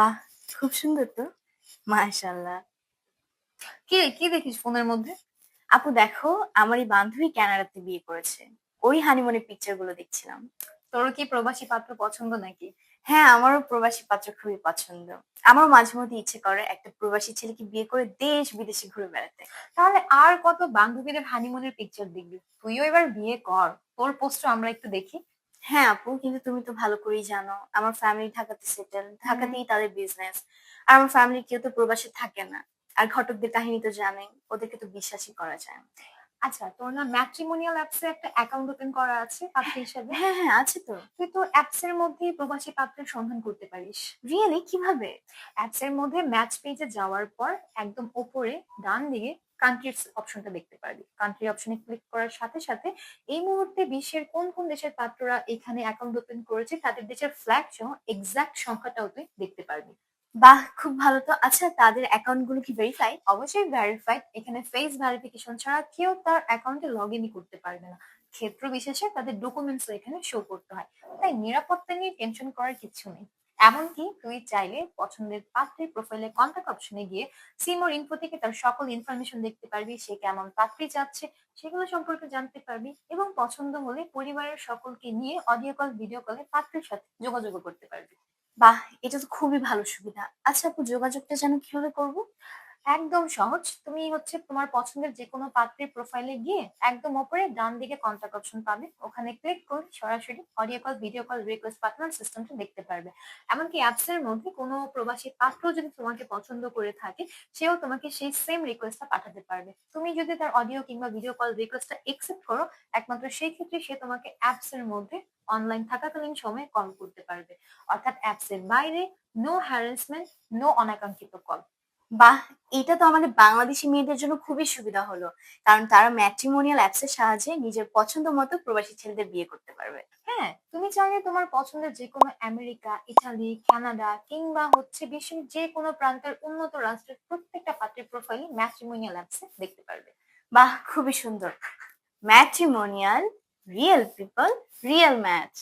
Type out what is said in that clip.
বাহ! খুব সুন্দর তো। মাশাআল্লাহ। কি কি দেখিস ফোনের মধ্যে? আপু দেখো, আমার এই বান্ধবী কানাডাতে বিয়ে করেছে। ওই হানিমুনের পিকচারগুলো দেখছিলাম। তোর কি প্রবাসী পাত্র পছন্দ নাকি? হ্যাঁ, আমারও প্রবাসী পাত্র খুবই পছন্দ। আমারও মাঝে মধ্যে ইচ্ছে করে একটা প্রবাসী ছেলেকে বিয়ে করে দেশ বিদেশে ঘুরে বেড়াতে। তাহলে আর কত বান্ধবীদের হানিমুনের পিকচার দেখবি? তুইও এবার বিয়ে কর। তোর পোস্টও আমরা একটু দেখি। হ্যাঁ আপু, কিন্তু তুমি তো ভালো করেই জানো আমার ফ্যামিলি ঢাকাতে সেটেল। ঢাকাতেই তাদের বিজনেস। আর আমার ফ্যামিলি কেউ তো প্রবাসে থাকে না। আর ঘটকদের কাহিনী তো জানে ওদেরকে তো বিশ্বাসই করা যায় না। আচ্ছা, তোর না ম্যাট্রিমোনিয়াল অ্যাপস একটা অ্যাকাউন্ট ওপেন করা আছে পাত্রী হিসেবে? হ্যাঁ, হ্যাঁ আছে তো। তুই তো অ্যাপস এর মধ্যেই প্রবাসী পাত্রের সন্ধান করতে পারিস। রিয়েলি কীভাবে? অ্যাপস এর মধ্যে ম্যাচ পেজে যাওয়ার পর একদম ওপরে ডান দিকে কান্ট্রিজ অপশনটা দেখতে পারবি। কান্ট্রি অপশনে ক্লিক করার সাথে সাথে এই মুহূর্তে বিশ্বের কোন কোন দেশের পাত্ররা এখানে অ্যাকাউন্ট ওপেন করেছে তাদের দেশের ফ্ল্যাগ সহ এক্সাক্ট সংখ্যাটাও তুই দেখতে পারবি। বাহ! খুব ভালো তো। আচ্ছা তাদের অ্যাকাউন্টগুলো কি ভেরিফাইড? অবশ্যই ভেরিফাইড। এখানে ফেস ভেরিফিকেশন ছাড়া কেউ তার অ্যাকাউন্টে লগ ইনই করতে পারবে না। ক্ষেত্র বিশেষে তাদের ডকুমেন্টস এখানে শো করতে হয়। তাই নিরাপত্তা নিয়ে টেনশন করার কিচ্ছু নেই। এমনকি তুই চাইলে পছন্দের পাত্রের প্রোফাইলে কন্টাক্ট অপশনে গিয়ে সিমোর ইনফো থেকে তার সকল ইনফরমেশন দেখতে পারবি, সে কেমন পাত্রী চাচ্ছে, সেগুলো সম্পর্কে জানতে পারবি এবং পছন্দ হলে পরিবারের সকলকে নিয়ে অডিও কল ভিডিও কলে পাত্রের সাথে যোগাযোগ করতে পারবি বাহ! এটা তো খুবই ভালো সুবিধা। আচ্ছা আপু, যোগাযোগটা যেন কীভাবে করব? একদম সহজ তুমি হচ্ছে তোমার পছন্দের যে কোনো পাত্রের প্রোফাইলে গিয়ে একদম ওপরে ডান দিকে কন্টাক্ট অপশন পাবে ওখানে ক্লিক করে সরাসরি audio call video call request পাঠানোর সিস্টেমটা দেখতে পারবে এমনকি অ্যাপস এর মধ্যে কোনো প্রবাসী পাত্র যদি তোমাকে পছন্দ করে থাকে, সেও তোমাকে সেই সেম রিকোয়েস্টটা পাঠাতে পারবে তুমি যদি তার অডিও কিংবা ভিডিও কল রিকোয়েস্টটা একসেপ্ট করো, একমাত্র সেই ক্ষেত্রে সে তোমাকে অ্যাপস এর মধ্যে অনলাইন থাকাকালীন সময়ে কল করতে পারবে অর্থাৎ অ্যাপস এর বাইরে নো হ্যারাসমেন্ট নো অনাকাঙ্ক্ষিত কল বাহ! এটা তো আমাদের বাংলাদেশী মেয়েদের জন্য খুবই সুবিধা হলো। কারণ তারা ম্যাট্রিমোনিয়াল অ্যাপস এর সাহায্যে নিজের পছন্দ মতো প্রবাসী ছেলেদের বিয়ে করতে পারবে। হ্যাঁ, তুমি চাইলে তোমার পছন্দের যেকোনো আমেরিকা, ইটালি কানাডা কিংবা হচ্ছে বিশ্বের যে কোনো প্রান্তের উন্নত রাষ্ট্রের প্রত্যেকটা পাত্রের প্রোফাইল ম্যাট্রিমোনিয়াল অ্যাপসে দেখতে পারবে। বাহ! খুবই সুন্দর। Matrimonial, real people, real match.